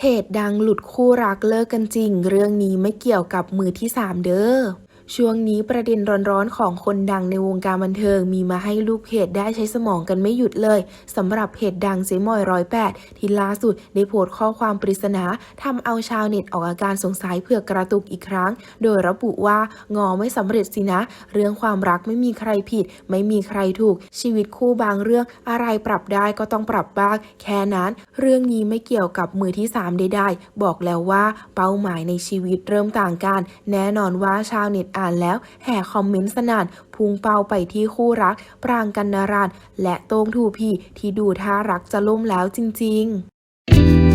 เพจดังหลุดคู่รักเลิกกันจริง เรื่องนี้ไม่เกี่ยวกับมือที่สามเด้อ ช่วงนี้ประเด็นร้อนๆของคนดังในวงการบันเทิงมีมาให้ลูกเพจได้ใช้สมองกันไม่หยุดเลยสำหรับเพจดังเจมอยร้อยแปดที่ล่าสุดได้โพสต์ข้อความปริศนาทำเอาชาวเน็ตออกอาการสงสัยเพื่อกระตุกอีกครั้ง โดยระบุว่างอไม่สำเร็จสินะ เรื่องความรักไม่มีใครผิด ไม่มีใครถูก ชีวิตคู่บางเรื่องอะไรปรับได้ก็ต้องปรับบ้างแค่นั้น เรื่องนี้ไม่เกี่ยวกับมือที่3ใดๆบอกแล้วว่าเป้าหมายในชีวิตเริ่มต่างกัน แน่นอนว่าชาวเน็ตอ่านแล้วแห่คอมเมนต์สนานพุ่งเป้าไปที่คู่รัก ปรางกันนารานและโต้งทูพีที่ดูท่ารักจะล่มแล้วจริง ๆ